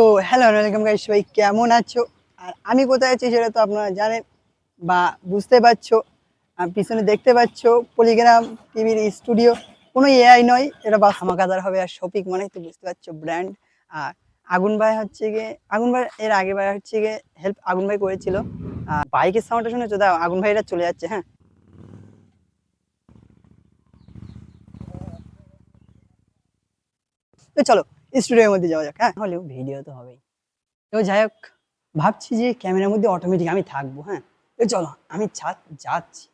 তো hello welcome guys সবাই কেমন আছো? আর আমি কোথায় আছি সেটা তো আপনারা জানেন বা বুঝতে পারছ। পিছনে দেখতে পাচ্ছো পলিগ্রাম টিভির স্টুডিও কোনো এআই নয়, এটা বা হামাকাদার হবে আর শপিং মানে তো বুঝতে পারছ ব্র্যান্ড আর আগুন ভাই হচ্ছে গিয়ে, আগুন ভাই এর আগে ভাই হচ্ছে গিয়ে হেল্প আগুন ভাই করেছিল। আর বাইকের সাউন্ডটা শুনেছো? দাও, আগুন ভাইরা চলে যাচ্ছে হ্যাঁ। তো চলো স্টুডিওর মধ্যে যাওয়া যাক হ্যাঁ? হলেও ভিডিও তো হবেই। তো যাই হোক, ভাবছি যে ক্যামেরার মধ্যে অটোমেটিক আমি থাকব হ্যাঁ? তো চলো, আমি ছাদ যাচ্ছি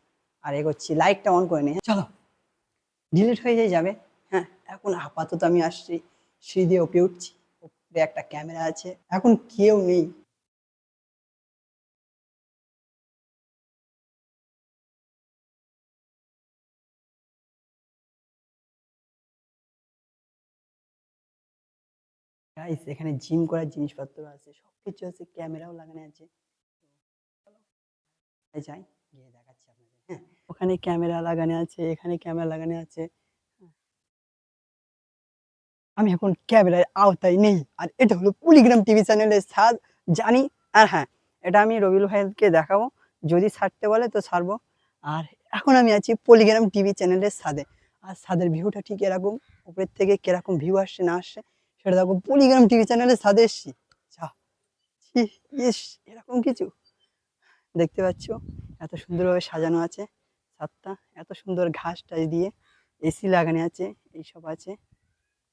আর এগোচ্ছি লাইটটা অন করে নিই হ্যাঁ? চলো। ডিলিট হয়ে যাই যাবে হ্যাঁ? এখন আপাতত আমি আসছি, সিঁড়ি দিয়ে ওপরে উঠছি ওপরে একটা ক্যামেরা আছে। এখন কেউ নেই। গাইস এখানে জিম করার জিনিসপত্র আছে সব কিছু আছে ক্যামেরাও লাগানো আছে। যাই, গিয়ে দেখাচ্ছি আপনাদের হ্যাঁ? ওখানে ক্যামেরা লাগানো আছে, এখানে ক্যামেরা লাগানো আছে। আমি এখন ক্যামেরার আওতায় নেই, আর এটা হলো কুলিগ্রাম টিভি চ্যানেলের স্বাদ, জানি, আর হ্যাঁ এটা আমি রবিউল ভাইকে দেখাবো, যদি ছাড়তে বলে তো ছাড়বো। আর এখন আমি আছি পলিগ্রাম টিভি চ্যানেলের স্বাদে, আর স্বাদের ভিউটা ঠিক এরকম, উপরের থেকে কীরকম ভিউ আসছে না আসছে সেটা দেখো পলিগ্রাম টিভি চ্যানেলের স্বাদে এসছি ইস, এরকম কিছু? দেখতে পাচ্ছ, এত সুন্দরভাবে সাজানো আছে ছাদটা, এত সুন্দর ঘাস টাস দিয়ে এসি লাগানো আছে, এইসব আছে।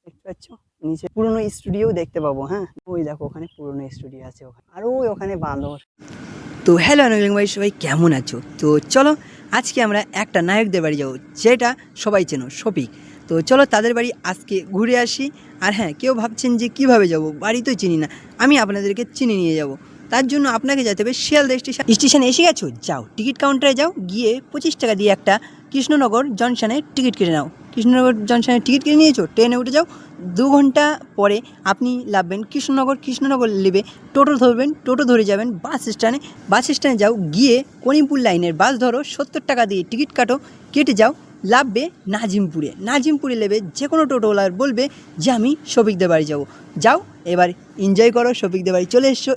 দেখতে পাচ্ছ, নিচে পুরনো স্টুডিও দেখতে পাবো হ্যাঁ? ওই দেখো, ওখানে পুরনো স্টুডিও আছে ওখানে। আর ওই ওখানে বাঁদর তো হ্যালো অনিল ভাই সবাই কেমন আছো? তো চলো আজকে আমরা একটা নায়কদের বাড়ি যাব, যেটা সবাই চেনো, শফিক। তো চলো তাদের বাড়ি আজকে ঘুরে আসি। আর হ্যাঁ কেউ ভাবছেন যে কীভাবে যাব? বাড়ি তো চিনি না। আমি আপনাদেরকে চিনি নিয়ে যাব। তার জন্য আপনাকে যেতে হবে শিয়ালদা স্টেশন স্টেশনে এসে গেছো? যাও, টিকিট কাউন্টারে যাও, গিয়ে পঁচিশ টাকা দিয়ে একটা কৃষ্ণনগর জংশনে টিকিট কেটে নাও। কৃষ্ণনগর জংশনে টিকিট কিনে নিয়েছো, ট্রেনে উঠে যাও, দু ঘণ্টা পরে আপনি লাভবেন কৃষ্ণনগর কৃষ্ণনগর নেবে টোটো ধরবেন, টোটো ধরে যাবেন বাস স্ট্যান্ডে। বাস স্ট্যান্ডে যাও, গিয়ে করিমপুর লাইনের বাস ধরো, সত্তর টাকা দিয়ে টিকিট কাটো, কেটে যাও, লাভবে নাজিমপুরে। নাজিমপুরে নেবে যে কোনো টোটোওয়ালার বলবে যে, আমি শফিকদের বাড়ি যাব। যাও, এবার এনজয় করো, শফিকদের বাড়ি চলে এসছো